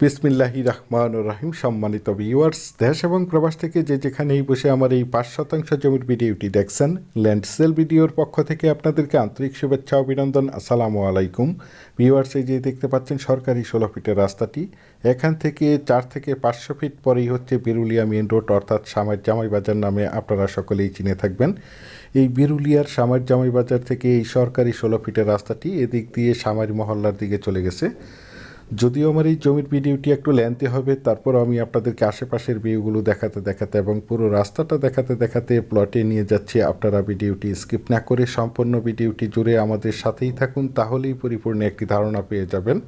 বিসমিল্লাহি রহমান রাহিম, সম্মানিত ভিউয়ার্স দেশ এবং প্রবাস থেকে যে যেখানেই বসে আমার এই পাঁচ শতাংশ জমির ভিডিওটি দেখছেন ল্যান্ড সেল ভিডিওর পক্ষ থেকে আপনাদেরকে আন্তরিক শুভেচ্ছা, অভিনন্দন, আসসালামু আলাইকুম। ভিউয়ার্স এই যে দেখতে পাচ্ছেন, সরকারি ষোলো ফিটের রাস্তাটি। এখান থেকে চার থেকে পাঁচশো ফিট পরেই হচ্ছে বিরুলিয়া মেন রোড অর্থাৎ সামার জামাই বাজার নামে আপনারা সকলেই চিনে থাকবেন। এই বিরুলিয়ার সামার জামাই বাজার থেকে এই সরকারি ষোলো ফিটের রাস্তাটি এদিক দিয়ে সামারি মহল্লার দিকে চলে গেছে। যদিও আমার এই জমির ভিডিওটি একটু লেন্থি হবে তারপর আমি আপনাদেরকে আশেপাশের ভিউগুলো দেখাতে দেখাতে এবং পুরো রাস্তাটা দেখাতে দেখাতে প্লটে নিয়ে যাচ্ছি। আপনারা ভিডিওটি স্কিপ না করে সম্পূর্ণ ভিডিওটি জুড়ে আমাদের সাথেই থাকুন, তাহলেই পরিপূর্ণ একটি ধারণা পেয়ে যাবেন।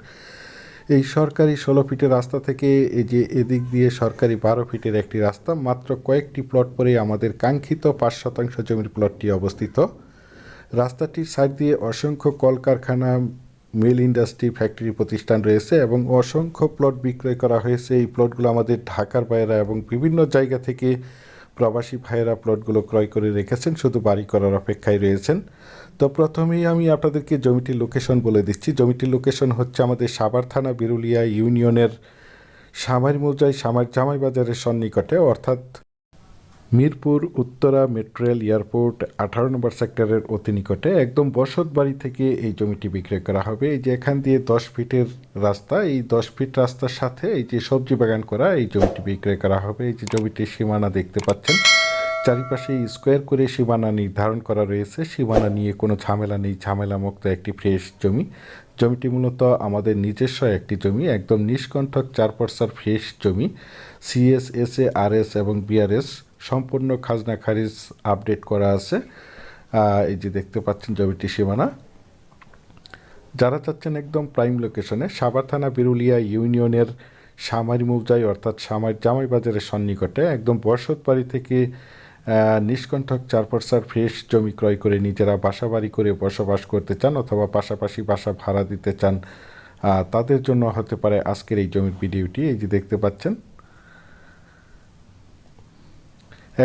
এই সরকারি ষোলো ফিটের রাস্তা থেকে এই যে এদিক দিয়ে সরকারি বারো ফিটের একটি রাস্তা, মাত্র কয়েকটি প্লট পরে আমাদের কাঙ্ক্ষিত পাঁচ শতাংশ জমির প্লটটি অবস্থিত। রাস্তাটির সাইড দিয়ে অসংখ্য কলকারখানা মিল ইন্ডাস্ট্রি ফ্যাক্টরি প্রতিষ্ঠান রয়েছে এবং অসংখ্য প্লট বিক্রয় করা হয়েছে। এই প্লটগুলো আমাদের ঢাকার বাইরা এবং বিভিন্ন জায়গা থেকে প্রবাসী ভাইয়েরা প্লটগুলো ক্রয় করে রেখেছেন, শুধু বাড়ি করার অপেক্ষায় রয়েছেন। তো প্রথমেই আমি আপনাদেরকে জমিটির লোকেশন বলে দিচ্ছি। জমিটির লোকেশন হচ্ছে আমাদের সাভার থানা বিরুলিয়া ইউনিয়নের সামার মৌজায় সামার জামাই বাজারের সন্নিকটে, অর্থাৎ মিরপুর উত্তরা মেট্রেল এয়ারপোর্ট আঠারো নম্বর সেক্টরের অতি নিকটে একদম বসত বাড়ি থেকে এই জমিটি বিক্রয় করা হবে। এই যে এখান দিয়ে দশ ফিটের রাস্তা, এই দশ ফিট রাস্তার সাথে এই যে সবজি বাগান করা, এই জমিটি বিক্রয় করা হবে। এই যে জমিটির সীমানা দেখতে পাচ্ছেন, চারিপাশে স্কোয়ার করে সীমানা নির্ধারণ করা রয়েছে। সীমানা নিয়ে কোনো ঝামেলা নেই ঝামেলা মুক্ত একটি ফ্রেশ জমি। জমিটি মূলত আমাদের নিজস্ব একটি জমি, একদম নিষ্কণ্ঠক চার পর্সার ফ্রেশ জমি। CS S A R S এবং বিআরএস সম্পূর্ণ খাজনা খারিজ আপডেট করা আছে। এই যে দেখতে পাচ্ছেন জমিটি সীমানা। যারা চাচ্ছেন একদম প্রাইম লোকেশনে, সাভার থানা বিরুলিয়া ইউনিয়নের সামারি মৌজাই, অর্থাৎ সামার জামাই বাজারের সন্নিকটে একদম বসত বাড়ি থেকে নিষ্কণ্ঠক চার পর্সার ফ্রেশ জমি ক্রয় করে নিজেরা বাসা বাড়ি করে বসবাস করতে চান অথবা পাশাপাশি বাসা ভাড়া দিতে চান তাদের জন্য হতে পারে আজকের এই জমির ভিডিওটি। এই যে দেখতে পাচ্ছেন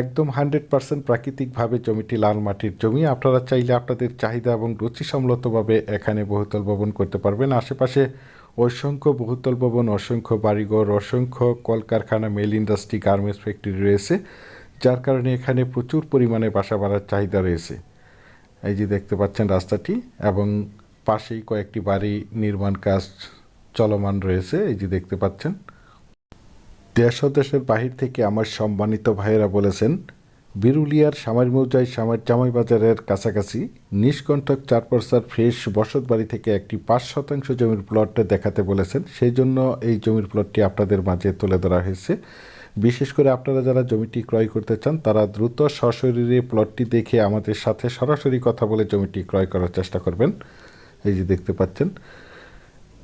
একদম হান্ড্রেড পার্সেন্ট প্রাকৃতিকভাবে জমিটি লাল মাটির জমি। আপনারা চাইলে আপনাদের চাহিদা এবং রুচিসম্মতভাবে এখানে বহুতল ভবন করতে পারবেন। আশেপাশে অসংখ্য বহুতল ভবন, অসংখ্য বাড়িঘর, অসংখ্য কলকারখানা, মেল ইন্ডাস্ট্রি, গার্মেন্টস ফ্যাক্টরি রয়েছে, যার কারণে এখানে প্রচুর পরিমাণে বাসা বাড়ার চাহিদা রয়েছে। এই যে দেখতে পাচ্ছেন রাস্তাটি এবং পাশেই কয়েকটি বাড়ি নির্মাণ কাজ চলমান রয়েছে। এই যে দেখতে পাচ্ছেন দেশ দেশের বাহির থেকে আমার সম্মানিত ভাইয়েরা বলেছেন, বিরুলিয়ার সামার মৌজায় সামার জামাই বাজারের কাছাকাছি নিষ্কণ্ঠক চার পর্সার ফ্রেশ বসত বাড়ি থেকে একটি পাঁচ শতাংশ জমির প্লটটা দেখাতে বলেছেন। সেই জন্য এই জমির প্লটটি আপনাদের মাঝে তুলে ধরা হয়েছে। বিশেষ করে আপনারা যারা জমিটি ক্রয় করতে চান, তারা দ্রুত সশরীরে প্লটটি দেখে আমাদের সাথে সরাসরি কথা বলে জমিটি ক্রয় করার চেষ্টা করবেন। এই যে দেখতে পাচ্ছেন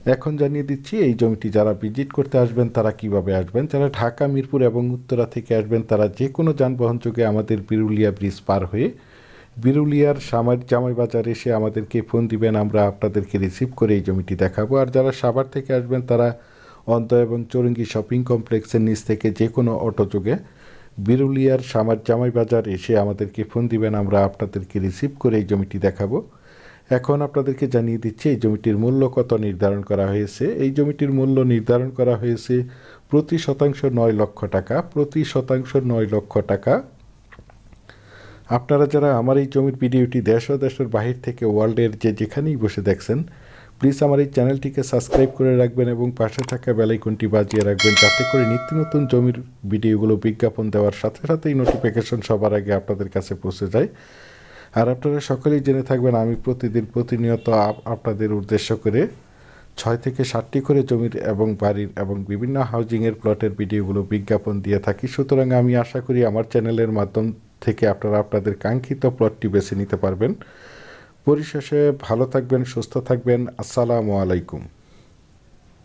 এখন জানিয়ে দিচ্ছি, এই জমিটি যারা ভিজিট করতে আসবেন, তারা কীভাবে আসবেন? যারা ঢাকা, মিরপুর এবং উত্তরা থেকে আসবেন, তারা যে কোনো যানবাহন যোগে আমাদের বিরুলিয়া ব্রিজ পার হয়ে বিরুলিয়ার সামার জামাই বাজার এসে আমাদেরকে ফোন দিবেন, আমরা আপনাদেরকে রিসিভ করে এই জমিটি দেখাবো। আর যারা সাভার থেকে আসবেন, তারা অন্ত এবং চৌরঙ্গি শপিং কমপ্লেক্সের নিচ থেকে যে কোনো অটো যোগে বিরুলিয়ার সামার জামাই বাজার এসে আমাদেরকে ফোন দিবেন, আমরা আপনাদেরকে রিসিভ করে এই জমিটি দেখাবো। এখন আপনাদেরকে জানিয়ে দিচ্ছি, এই জমিটির মূল্য কত নির্ধারণ করা হয়েছে? এই জমিটির মূল্য নির্ধারণ করা হয়েছে প্রতি শতাংশ নয় লক্ষ টাকা, প্রতি শতাংশ নয় লক্ষ টাকা। আপনারা যারা আমার এই জমির ভিডিওটি দেশ ও দেশের বাহির থেকে ওয়ার্ল্ডের যে যেখানেই বসে দেখছেন, প্লিজ আমার এই চ্যানেলটিকে সাবস্ক্রাইব করে রাখবেন এবং পাশে থাকা বেলাইকনটি বাজিয়ে রাখবেন, যাতে করে নিত্য নতুন জমির ভিডিওগুলো বিজ্ঞাপন দেওয়ার সাথে সাথেই নোটিফিকেশন সবার আগে আপনাদের কাছে পৌঁছে যায়। আর আপনারা সকলেই জেনে থাকবেন, আমি প্রতিদিন প্রতিনিয়ত আপনাদের উদ্দেশ্য করে ছয় থেকে ষাটটি করে জমির এবং বাড়ির এবং বিভিন্ন হাউজিংয়ের প্লটের ভিডিওগুলো বিজ্ঞাপন দিয়ে থাকি। সুতরাং আমি আশা করি আমার চ্যানেলের মাধ্যম থেকে আপনারা আপনাদের কাঙ্ক্ষিত প্লটটি বেছে নিতে পারবেন। পরিশেষে ভালো থাকবেন, সুস্থ থাকবেন। আসসালামু আলাইকুম।